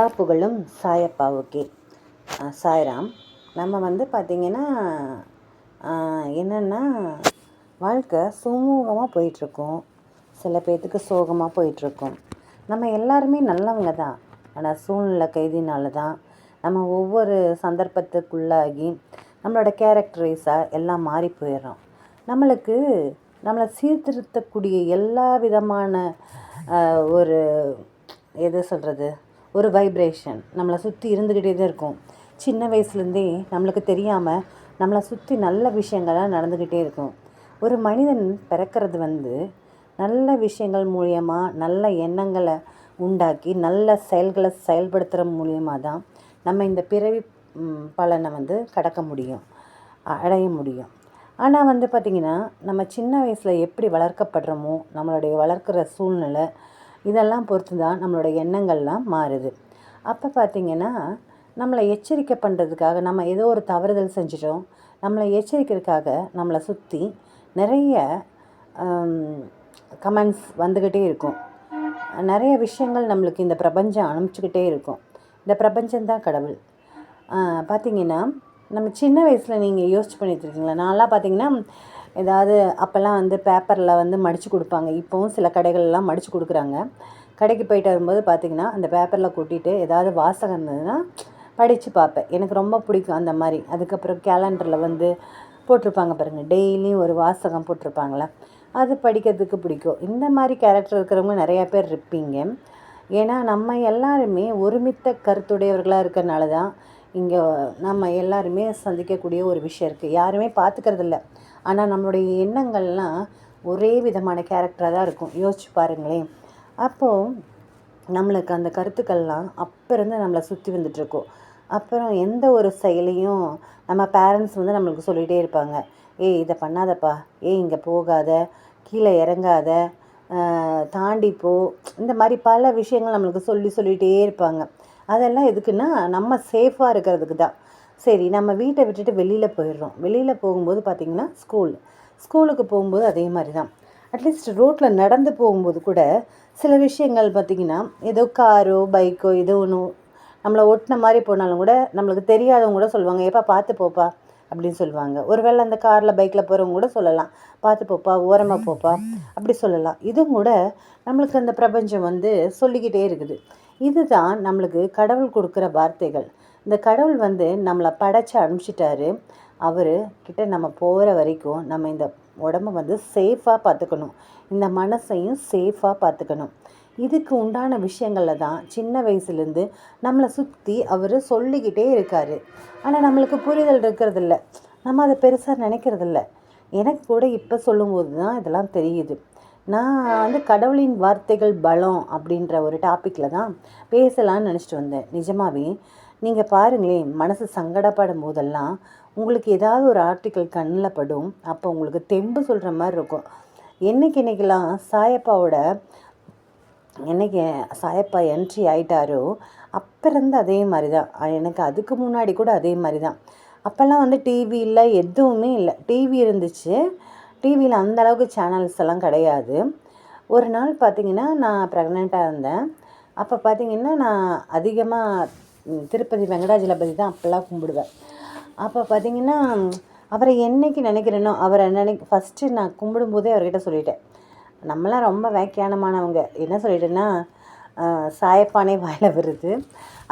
எல்லா புகழும் சாயப்பாவுக்கே சாய்ராம் நம்ம வந்து பார்த்திங்கன்னா என்னென்னா வாழ்க்கை சுமூகமாக போயிட்டுருக்கோம். சில பேர்த்துக்கு சோகமாக போயிட்டுருக்கும். நம்ம எல்லாருமே நல்லவங்க தான். ஆனால் சூழ்நிலை கைதினால தான் நம்ம ஒவ்வொரு சந்தர்ப்பத்துக்குள்ளாகி நம்மளோட கேரக்டரைஸாக எல்லாம் மாறி போயிடுறோம். நம்மளுக்கு நம்மளை சீர்திருத்தக்கூடிய எல்லா விதமான ஒரு எது சொல்கிறது ஒரு வைப்ரேஷன் நம்மளை சுற்றி இருந்துக்கிட்டே தான் இருக்கும். சின்ன வயசுலேருந்தே நம்மளுக்கு தெரியாமல் நம்மளை சுற்றி நல்ல விஷயங்கள்லாம் நடந்துக்கிட்டே இருக்கும். ஒரு மனிதன் பிறக்கிறது வந்து நல்ல விஷயங்கள் மூலியமாக நல்ல எண்ணங்களை உண்டாக்கி நல்ல செயல்களை செயல்படுத்துகிற மூலியமாக தான் நம்ம இந்த பிறவி பலனை வந்து கடக்க முடியும் அடைய முடியும். ஆனால் வந்து பார்த்திங்கன்னா நம்ம சின்ன வயசில் எப்படி வளர்க்கப்படுறோமோ நம்மளுடைய வளர்க்குற சூழ்நிலை இதெல்லாம் பொறுத்து தான் நம்மளோட எண்ணங்கள்லாம் மாறுது. அப்போ பார்த்திங்கன்னா நம்மளை எச்சரிக்கை பண்ணுறதுக்காக நம்ம ஏதோ ஒரு தவறுதல் செஞ்சிட்டோம். நம்மளை எச்சரிக்கிறதுக்காக நம்மளை சுற்றி நிறைய கமெண்ட்ஸ் வந்துக்கிட்டே இருக்கும். நிறைய விஷயங்கள் நம்மளுக்கு இந்த பிரபஞ்சம் அனுப்பிச்சிக்கிட்டே இருக்கும். இந்த பிரபஞ்சம்தான் கடவுள். பார்த்திங்கன்னா நம்ம சின்ன வயசில் நீங்கள் யோசிச்சு பண்ணிட்டுருக்கீங்களா நான்லாம் பார்த்திங்கன்னா ஏதாவது அப்போல்லாம் வந்து பேப்பரில் வந்து மடித்து கொடுப்பாங்க. இப்போவும் சில கடைகள்லாம் மடித்து கொடுக்குறாங்க. கடைக்கு போயிட்டு வரும்போது பார்த்திங்கன்னா அந்த பேப்பரில் கொட்டிட்டு ஏதாவது வாசகம் இருந்ததுன்னா படித்து பார்ப்பேன். எனக்கு ரொம்ப பிடிக்கும் அந்த மாதிரி. அதுக்கப்புறம் கேலண்டரில் வந்து போட்டிருப்பாங்க பாருங்கள் டெய்லியும் ஒரு வாசகம் போட்டிருப்பாங்களே அது படிக்கிறதுக்கு பிடிக்கும். இந்த மாதிரி கேரக்டர் இருக்கிறவங்க நிறையா பேர் இருப்பீங்க. ஏன்னா நம்ம எல்லாருமே ஒருமித்த கருத்துடையவர்களாக இருக்கிறனால தான் இங்கே நம்ம எல்லாருமே சந்திக்கக்கூடிய ஒரு விஷயம் இருக்குது யாருமே பார்த்துக்கிறதில்ல ஆனால் நம்மளுடைய எண்ணங்கள்லாம் ஒரே விதமான கேரக்டராக தான் இருக்கும். யோசிச்சு பாருங்களேன். அப்போது நம்மளுக்கு அந்த கருத்துக்கள்லாம் அப்போ இருந்து நம்மளை சுற்றி வந்துட்டுருக்கோம். அப்புறம் எந்த ஒரு செயலையும் நம்ம பேரண்ட்ஸ் வந்து நம்மளுக்கு சொல்லிகிட்டே இருப்பாங்க. ஏய் இதை பண்ணாதப்பா. ஏய் இங்கே போகாத. கீழே இறங்காத. தாண்டி போ. இந்த மாதிரி பல விஷயங்கள் நம்மளுக்கு சொல்லி சொல்லிகிட்டே இருப்பாங்க. அதெல்லாம் எதுக்குன்னா நம்ம சேஃபாக இருக்கிறதுக்கு தான். சரி நம்ம வீட்டை விட்டுட்டு வெளியில் போயிடுறோம். வெளியில் போகும்போது பார்த்திங்கன்னா ஸ்கூல் ஸ்கூலுக்கு போகும்போது அதே மாதிரி தான் அட்லீஸ்ட் ரோட்டில் நடந்து போகும்போது கூட சில விஷயங்கள் பார்த்திங்கன்னா ஏதோ காரோ பைக்கோ ஏதோ ஒன்று நம்மளை ஒட்டின மாதிரி போனாலும் கூட நம்மளுக்கு தெரியாதவங்க கூட சொல்லுவாங்க ஏப்பா பார்த்து போப்பா அப்படின்னு சொல்லுவாங்க. ஒருவேளை அந்த காரில் பைக்கில் போகிறவங்க கூட சொல்லலாம். பார்த்து போப்பா ஓரமாக போப்பா அப்படி சொல்லலாம். இதுவும் கூட நம்மளுக்கு அந்த பிரபஞ்சம் வந்து சொல்லிக்கிட்டே இருக்குது. இதுதான் நம்மளுக்கு கடவுள் கொடுக்குற வார்த்தைகள். இந்த கடவுள் வந்து நம்மளை படைச்சி அனுப்பிச்சிட்டாரு. அவர் கிட்ட நம்ம போகிற வரைக்கும் நம்ம இந்த உடம்ப வந்து சேஃபாக பார்த்துக்கணும். இந்த மனசையும் சேஃபாக பார்த்துக்கணும். இதுக்கு உண்டான விஷயங்களில் தான் சின்ன வயசுலேருந்து நம்மளை சுற்றி அவர் சொல்லிக்கிட்டே இருக்கார். ஆனால் நம்மளுக்கு புரிதல் இருக்கிறதில்ல. நம்ம அதை பெருசாக நினைக்கிறதில்ல. எனக்கு கூட இப்போ சொல்லும்போது தான் இதெல்லாம் தெரியுது. நான் வந்து கடவுளின் வார்த்தைகள் பலம் அப்படின்ற ஒரு டாப்பிக்கில் தான் பேசலான்னு நினச்சிட்டு வந்தேன். நிஜமாகவே நீங்கள் பாருங்களேன் மனசு சங்கடப்படும் போதெல்லாம் உங்களுக்கு ஏதாவது ஒரு ஆர்டிக்கல் கண்ணில் படும் அப்போ உங்களுக்கு தெம்பு சொல்கிற மாதிரி இருக்கும். என்றைக்கு இன்றைக்கெல்லாம் சாயப்பாவோட என்னைக்கு சாயப்பா என்ட்ரி ஆயிட்டாரோ அப்போ அதே மாதிரி தான் எனக்கு அதுக்கு முன்னாடி கூட அதே மாதிரி தான் அப்போல்லாம் வந்து டிவி இல்லை எதுவுமே இல்லை. டிவி இருந்துச்சு. டிவியில் அந்த அளவுக்கு சேனல்ஸ் எல்லாம் கிடையாது. ஒரு நாள் பார்த்திங்கன்னா நான் ப்ரெக்னெண்ட்டாக இருந்தேன். அப்போ பார்த்திங்கன்னா நான் அதிகமாக திருப்பதி வெங்கடாஜலபதி தான் அப்போல்லாம் கும்பிடுவேன். அப்போ பார்த்திங்கன்னா அவரை என்னைக்கு நினைக்கிறேனோ அவரை நினைக்க ஃபஸ்ட்டு நான் கும்பிடும்போதே அவர்கிட்ட சொல்லிட்டேன். நம்மளாம் ரொம்ப வேக்கியானமானவங்க என்ன சொல்லிட்டேன்னா சாயப்பானே வாயில் வருது.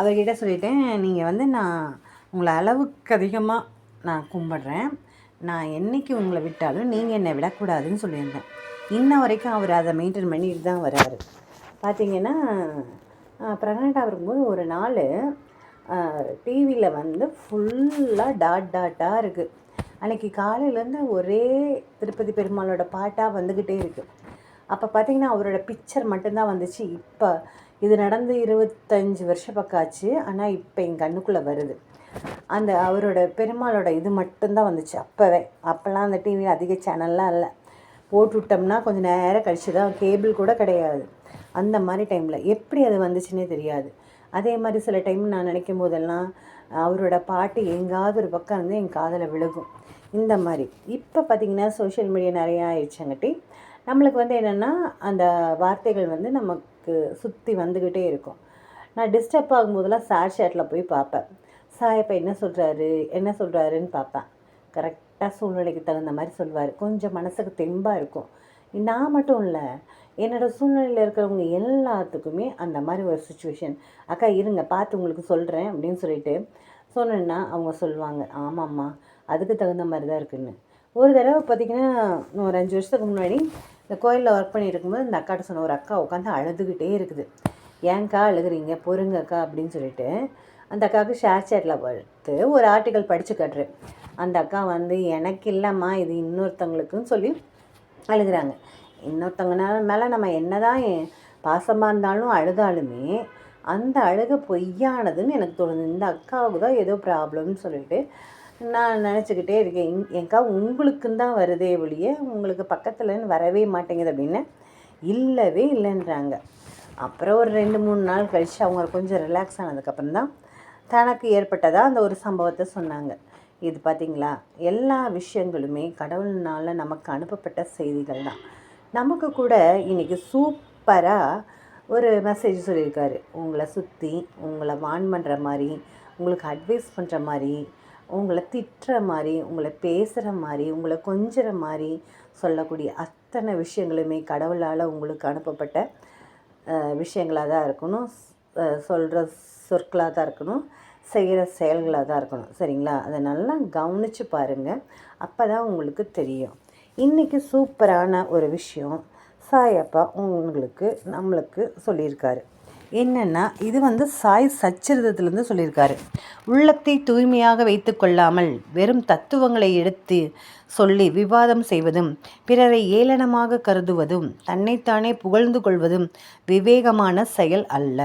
அவர்கிட்ட சொல்லிட்டேன் நீங்கள் வந்து நான் உங்களை அளவுக்கு அதிகமாக நான் கும்பிட்றேன். நான் என்றைக்கு உங்களை விட்டாலும் நீங்கள் என்னை விடக்கூடாதுன்னு சொல்லியிருந்தேன். இன்ன வரைக்கும் அவர் அதை மெயின்டைன் பண்ணிட்டு தான் வர்றாரு. பார்த்தீங்கன்னா ப்ரெக்னெண்ட்டாக இருக்கும்போது ஒரு நாள் டிவியில் வந்து ஃபுல்லாக டாட் டாட்டாக இருக்குது அன்றைக்கி காலையிலேருந்து ஒரே திருப்பதி பெருமாளோட பாட்டாக வந்துக்கிட்டே இருக்குது அப்போ பார்த்திங்கன்னா அவரோட பிக்சர் மட்டும்தான் வந்துச்சு. இப்போ இது நடந்து இருபத்தஞ்சி வருஷம் பக்காச்சு. ஆனால் இப்போ என் கண்ணுக்குள்ளே வருது. அந்த அவரோட பெருமாளோட இது மட்டும்தான் வந்துச்சு. அப்போவே. அப்போல்லாம் அந்த டிவியில் அதிக சேனல்லாம் இல்லை. போட்டுவிட்டோம்னா கொஞ்சம் நேரம் கழிச்சு தான் கேபிள் கூட கிடையாது. அந்த மாதிரி டைமில் எப்படி அது வந்துச்சுன்னே தெரியாது. அதே மாதிரி சில டைம் நான் நினைக்கும் போதெல்லாம் அவரோட பாட்டு எங்காவது ஒரு பக்கம் வந்து என் காதில் விழுகும். இந்த மாதிரி. இப்போ பார்த்திங்கன்னா சோஷியல் மீடியா நிறையா ஆயிடுச்சங்காட்டி நம்மளுக்கு வந்து என்னென்னா அந்த வார்த்தைகள் வந்து நமக்கு சுற்றி வந்துக்கிட்டே இருக்கும். நான் டிஸ்டர்ப் ஆகும்போதெல்லாம் சார் ஷேட்டில் போய் பார்ப்பேன். சாயப்பா என்ன சொல்கிறாரு என்ன சொல்கிறாருன்னு பார்ப்பேன். கரெக்டாக சூழ்நிலைக்கு தகுந்த மாதிரி சொல்லுவார் கொஞ்சம் மனசுக்கு தெம்பாக இருக்கும். நான் மட்டும் இல்லை என்னோடய சூழ்நிலையில் இருக்கிறவங்க எல்லாத்துக்குமே அந்த மாதிரி ஒரு சுச்சுவேஷன் அக்கா இருங்க பார்த்து உங்களுக்கு சொல்கிறேன் அப்படின்னு சொல்லிட்டு சொன்னேன்னா அவங்க சொல்லுவாங்க ஆமாம்மா அதுக்கு தகுந்த மாதிரி தான் இருக்குன்னு. ஒரு தடவை பார்த்திங்கன்னா ஒரு அஞ்சு வருஷத்துக்கு முன்னாடி இந்த கோயிலில் ஒர்க் பண்ணியிருக்கும்போது இந்த அக்காட்ட சொன்ன ஒரு அக்கா உட்காந்து அழுதுகிட்டே இருக்குது. ஏன்க்கா அழுகுறீங்க? பொறுங்கக்கா அப்படின்னு சொல்லிட்டு அந்த அக்காவுக்கு ஷேர் சேட்டில் பார்த்து ஒரு ஆர்டிக்கல் படித்து கட்டுறேன். அந்த அக்கா வந்து எனக்கு இல்லைம்மா இது இன்னொருத்தவங்களுக்குன்னு சொல்லி அழுகுறாங்க. இன்னொருத்தங்கனால மேலே நம்ம என்னதான் பாசமாக இருந்தாலும் அழுதாலுமே அந்த அழுக பொய்யானதுன்னு எனக்கு தோணுது. இந்த அக்காவுக்கு தான் ஏதோ ப்ராப்ளம்னு சொல்லிட்டு நான் நினச்சிக்கிட்டே இருக்கேன். எங்கா உங்களுக்குன்னு தான் வருதே ஒழிய உங்களுக்கு பக்கத்துலன்னு வரவே மாட்டேங்குது அப்படின்னு இல்லவே இல்லைன்றாங்க. அப்புறம் ஒரு ரெண்டு மூணு நாள் கழித்து அவங்க கொஞ்சம் ரிலாக்ஸ் ஆனதுக்கப்புறம் தான் தனக்கு ஏற்பட்டதாக அந்த ஒரு சம்பவத்தை சொன்னாங்க. இது பார்த்திங்களா எல்லா விஷயங்களுமே கடவுள்னால நமக்கு அனுப்பப்பட்ட செய்திகள் தான். நமக்கு கூட இன்றைக்கி சூப்பராக ஒரு மெசேஜ் சொல்லியிருக்காரு. உங்களை சுற்றி உங்களை வான் பண்ணுற மாதிரி உங்களுக்கு அட்வைஸ் பண்ணுற மாதிரி உங்களை திட்டுற மாதிரி உங்களை பேசுகிற மாதிரி உங்களை கொஞ்சிற மாதிரி சொல்லக்கூடிய அத்தனை விஷயங்களுமே கடவுளால் உங்களுக்கு அனுப்பப்பட்ட விஷயங்களாக தான் இருக்கணும். சொல்கிற சொற்களாக தான் இருக்கணும். செய்கிற செயல்களாக தான் இருக்கணும். சரிங்களா? அதை நல்லா கவனித்து பாருங்கள் அப்போ தான் உங்களுக்கு தெரியும். இன்றைக்கி சூப்பரான ஒரு விஷயம் சாயப்பா உங்களுக்கு நம்மளுக்கு சொல்லியிருக்காரு. என்னென்னா இது வந்து சாய் சச்சரிதத்திலேருந்து சொல்லியிருக்காரு. உள்ளத்தை தூய்மையாக வைத்து கொள்ளாமல் வெறும் தத்துவங்களை எடுத்து சொல்லி விவாதம் செய்வதும் பிறரை ஏளனமாக கருதுவதும் தன்னைத்தானே புகழ்ந்து கொள்வதும் விவேகமான செயல் அல்ல.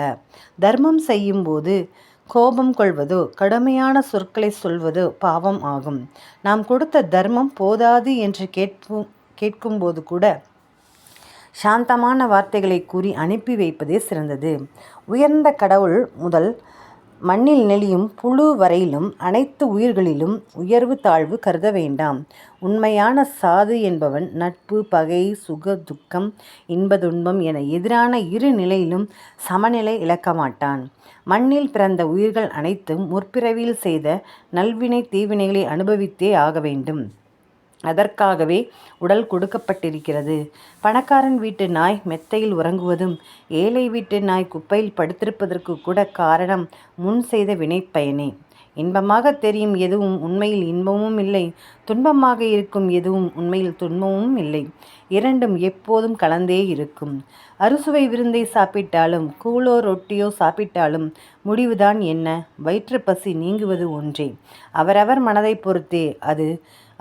தர்மம் செய்யும்போது கோபம் கொள்வது கடுமையான சொற்களை சொல்வது பாவம் ஆகும். நாம் கொடுத்த தர்மம் போதாது என்று கேட்போம் கேட்கும்போது கூட சாந்தமான வார்த்தைகளை கூறி அனுப்பி வைப்பதே சிறந்தது. உயர்ந்த கடவுள் முதல் மண்ணில் நெளியும் புழு வரையிலும் அனைத்து உயிர்களிலும் உயர்வு தாழ்வு கருத வேண்டாம். உண்மையான சாது என்பவன் நட்பு பகை சுக துக்கம் இன்ப துன்பம் என எதிரான இரு நிலையிலும் சமநிலை இழக்க மாட்டான் மண்ணில் பிறந்த உயிர்கள் அனைத்தும் முற்பிறவியில் செய்த நல்வினை தீவினைகளை அனுபவித்தே ஆக வேண்டும். அதற்காகவே உடல் கொடுக்கப்பட்டிருக்கிறது. பணக்காரன் வீட்டு நாய் மெத்தையில் உறங்குவதும் ஏழை வீட்டு நாய் குப்பையில் படுத்திருப்பதற்கு கூட காரணம் முன் செய்த வினைப்பயனே. இன்பமாக தெரியும் எதுவும் உண்மையில் இன்பமும் இல்லை துன்பமாக இருக்கும் எதுவும் உண்மையில் துன்பமும் இல்லை. இரண்டும் எப்போதும் கலந்தே இருக்கும். அறுசுவை விருந்தை சாப்பிட்டாலும் கூழோ ரொட்டியோ சாப்பிட்டாலும் முடிவுதான் என்ன? வயிற்று பசி நீங்குவது ஒன்றே. அவரவர் மனதை பொறுத்தே அது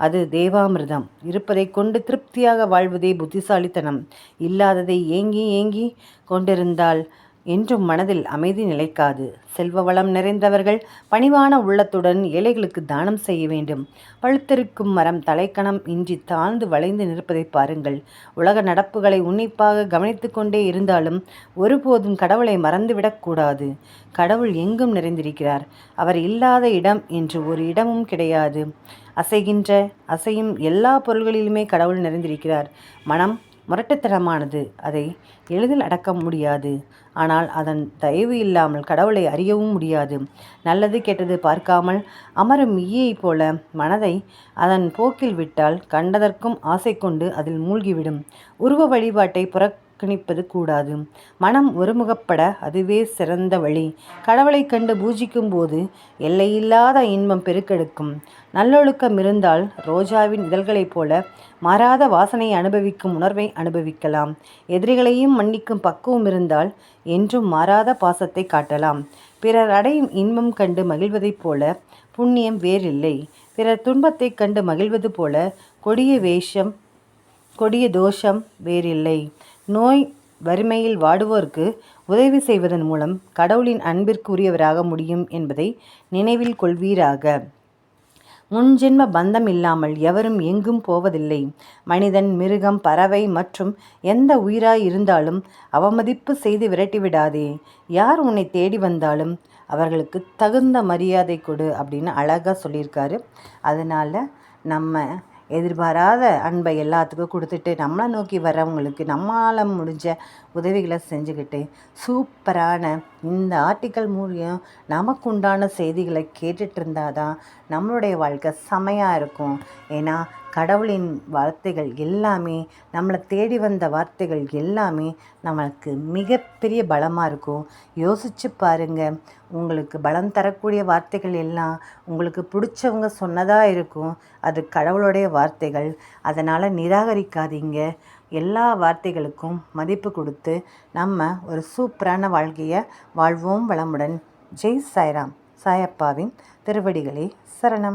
அது தேவாமிர்தம். இருப்பதை கொண்டு திருப்தியாக வாழ்வதே புத்திசாலித்தனம். இல்லாததை ஏங்கி ஏங்கி கொண்டிருந்தால் என்றும் மனதில் அமைதி நிலைக்காது. செல்வ வளம் நிறைந்தவர்கள் பணிவான உள்ளத்துடன் ஏழைகளுக்கு தானம் செய்ய வேண்டும். பழுத்திருக்கும் மரம் தலைக்கணம் இன்றி தாழ்ந்து வளைந்து நிற்பதை பாருங்கள். உலக நடப்புகளை உன்னிப்பாக கவனித்து கொண்டே இருந்தாலும் ஒருபோதும் கடவுளை மறந்துவிடக்கூடாது கடவுள் எங்கும் நிறைந்திருக்கிறார். அவர் இல்லாத இடம் என்று ஒரு இடமும் கிடையாது. அசைகின்ற அசையும் எல்லா பொருள்களிலுமே கடவுள் நிறைந்திருக்கிறார். மனம் முரட்டுத்தனமானது. அதை எளிதில் அடக்க முடியாது. ஆனால் அதன் தயவு இல்லாமல் கடவுளை அறியவும் முடியாது. நல்லது கெட்டது பார்க்காமல் அமரும் ஈயைப் போல மனதை அதன் போக்கில் விட்டால் கண்டதற்கும் ஆசை கொண்டு அதில் மூழ்கிவிடும். உருவ வழிபாட்டை புற புறக்கணிப்பது கூடாது. மனம் ஒருமுகப்பட அதுவே சிறந்த வழி. கடவுளை கண்டு பூஜிக்கும் போது எல்லையில்லாத இன்பம் பெருக்கெடுக்கும். நல்லொழுக்கம் இருந்தால் ரோஜாவின் இதழ்களைப் போல மாறாத வாசனை அனுபவிக்கும் உணர்வை அனுபவிக்கலாம். எதிரிகளையும் மன்னிக்கும் பக்குவம் இருந்தால் என்றும் மாறாத பாசத்தை காட்டலாம். பிறர் அடையும் இன்பம் கண்டு மகிழ்வதைப் போல புண்ணியம் வேறில்லை. பிறர் துன்பத்தைக் கண்டு மகிழ்வது போல கொடிய வேஷம் கொடிய தோஷம் வேறில்லை. நோய் வறுமையில் வாடுவோருக்கு உதவி செய்வதன் மூலம் கடவுளின் அன்பிற்குரியவராக முடியும் என்பதை நினைவில் கொள்வீராக. முன்ஜென்ம பந்தம் இல்லாமல் எவரும் எங்கும் போவதில்லை. மனிதன் மிருகம் பறவை மற்றும் எந்த உயிராய் இருந்தாலும் அவமதிப்பு செய்து விரட்டிவிடாதே யார் உன்னை தேடி வந்தாலும் அவர்களுக்கு தகுந்த மரியாதை கொடு அப்படின்னு அழகாக சொல்லியிருக்காரு. அதனால் நம்ம எதிர்பாராத அன்பை எல்லாத்துக்கும் கொடுத்துட்டு நம்மளை நோக்கி வர்றவங்களுக்கு நம்மளால் முடிஞ்ச உதவிகளை செஞ்சுக்கிட்டு சூப்பரான இந்த ஆர்டிக்கல் மூலியம் நமக்கு உண்டான செய்திகளை கேட்டுட்டு இருந்தால் தான் நம்மளுடைய வாழ்க்கை செமையாக இருக்கும். ஏன்னா கடவுளின் வார்த்தைகள் எல்லாமே நம்மளை தேடி வந்த வார்த்தைகள் எல்லாமே நம்மளுக்கு மிகப்பெரிய பலமாக இருக்கும். யோசிச்சு பாருங்கள் உங்களுக்கு பலம் தரக்கூடிய வார்த்தைகள் எல்லாம் உங்களுக்கு பிடிச்சவங்க சொன்னதாக இருக்கும். அது கடவுளுடைய வார்த்தைகள். அதனால் நிராகரிக்காதீங்க. எல்லா வார்த்தைகளுக்கும் மதிப்பு கொடுத்து நம்ம ஒரு சூப்பரான வாழ்க்கையை வாழ்வோம் வளமுடன். ஜெய் சாய்ராம் சாயப்பாவின் திருவடிகளே சரணம்.